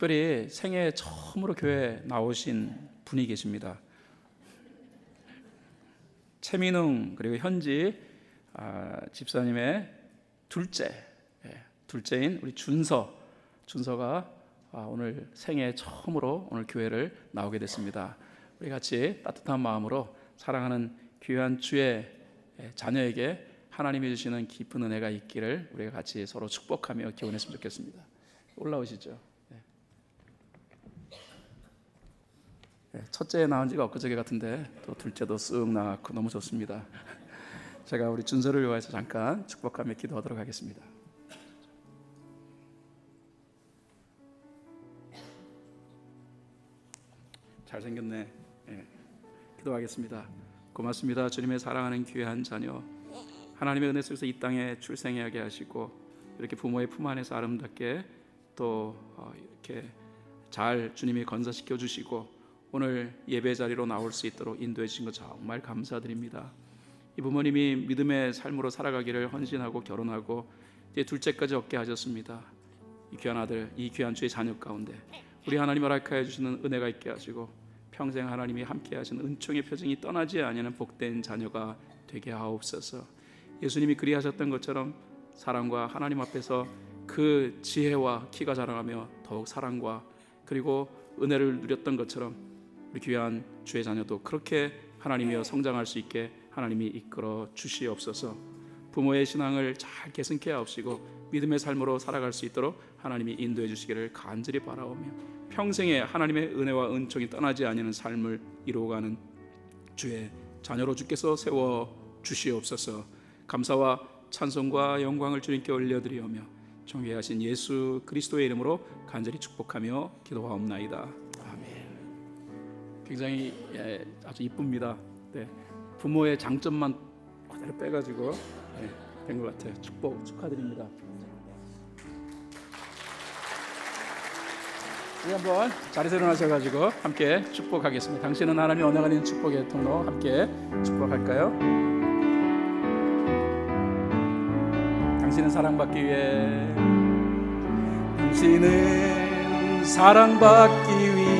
특별히 생애 처음으로 교회 나오신 분이 계십니다. 최민웅 그리고 현지 아, 집사님의 둘째 예, 둘째인 우리 준서 준서가 아, 오늘 생애 처음으로 오늘 교회를 나오게 됐습니다. 우리 같이 따뜻한 마음으로 사랑하는 귀한 주의 예, 자녀에게 하나님이 주시는 깊은 은혜가 있기를 우리가 같이 서로 축복하며 기원했으면 좋겠습니다. 올라오시죠. 네. 네, 첫째 나온 지가 엊그저께 같은데 또 둘째도 쓱 나왔고 너무 좋습니다. 제가 우리 준서를 위해서 잠깐 축복하며 기도하도록 하겠습니다. 잘생겼네. 예, 기도하겠습니다. 고맙습니다. 주님의 사랑하는 귀한 자녀. 하나님의 은혜 속에서 이 땅에 출생하게 하시고 이렇게 부모의 품 안에서 아름답게 또 어, 이렇게 잘 주님이 건사시켜 주시고 오늘 예배 자리로 나올 수 있도록 인도해 주신 것 정말 감사드립니다. 이 부모님이 믿음의 삶으로 살아가기를 헌신하고 결혼하고 이제 둘째까지 얻게 하셨습니다. 이 귀한 아들, 이 귀한 주의 자녀 가운데 우리 하나님 허락하여 주시는 은혜가 있게 하시고 평생 하나님이 함께 하시는 은총의 표정이 떠나지 아니하는 복된 자녀가 되게 하옵소서. 예수님이 그리하셨던 것처럼 사랑과 하나님 앞에서 그 지혜와 키가 자라가며 더욱 사랑과 그리고 은혜를 누렸던 것처럼 우리 귀한 주의 자녀도 그렇게 하나님이여 성장할 수 있게 하나님이 이끌어 주시옵소서. 부모의 신앙을 잘 개선케 하옵시고 믿음의 삶으로 살아갈 수 있도록 하나님이 인도해 주시기를 간절히 바라오며 평생에 하나님의 은혜와 은총이 떠나지 아니하는 삶을 이루어가는 주의 자녀로 주께서 세워 주시옵소서. 감사와 찬송과 영광을 주님께 올려드리오며 존귀하신 예수 그리스도의 이름으로 간절히 축복하며 기도하옵나이다. 굉장히 예, 아주 이쁩니다. 네, 부모의 장점만 그대로 빼가지고 네, 된것 같아요. 축복 축하드립니다. 우리 한번 자리에서 일어나셔가지고 함께 축복하겠습니다. 당신은 하나님 언어가는 축복의 통로 함께 축복할까요? 당신은 사랑받기 위해 당신은 사랑받기 위해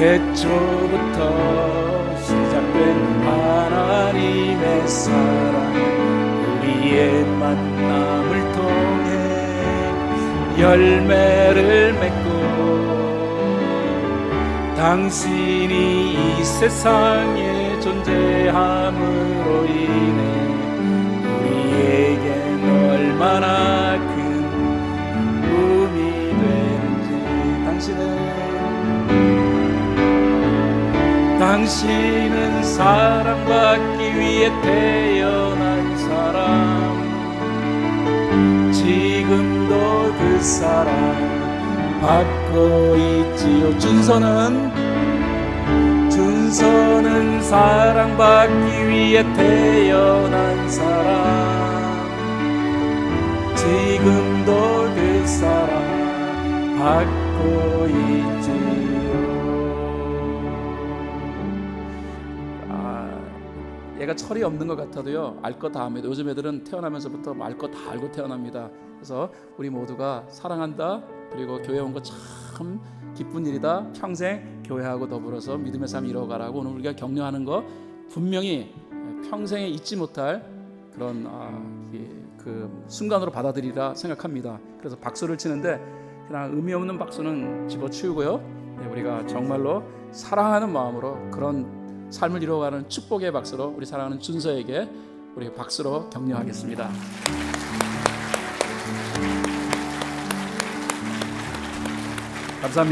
태초부터 시작된 하나님의 사랑 우리의 만남을 통해 열매를 맺고 당신이 이 세상에 존재함으로 인해 우리에겐 얼마나 당신은 사랑받기 위해 태어난 사람. 지금도 그 사랑 받고 있지요. 준서는? 준서는 사랑받기 위해 태어난 사람. 지금도 그 사랑 받고 있지요 얘가 철이 없는 것 같아도요 알 거 다 합니다 요즘 애들은 태어나면서부터 알 거 다 알고 태어납니다 그래서 우리 모두가 사랑한다 그리고 교회 온 거 참 기쁜 일이다. 평생 교회하고 더불어서 믿음의 삶 이뤄가라고 오늘 우리가 격려하는 거 분명히 평생에 잊지 못할 그런 아, 이, 그 순간으로 받아들이라 생각합니다. 그래서 박수를 치는데 그냥 의미 없는 박수는 집어치우고요. 네, 우리가 정말로 사랑하는 마음으로 그런 삶을 이루어가는 축복의 박수로 우리 사랑하는 준서에게 우리 박수로 격려하겠습니다. 감사합니다.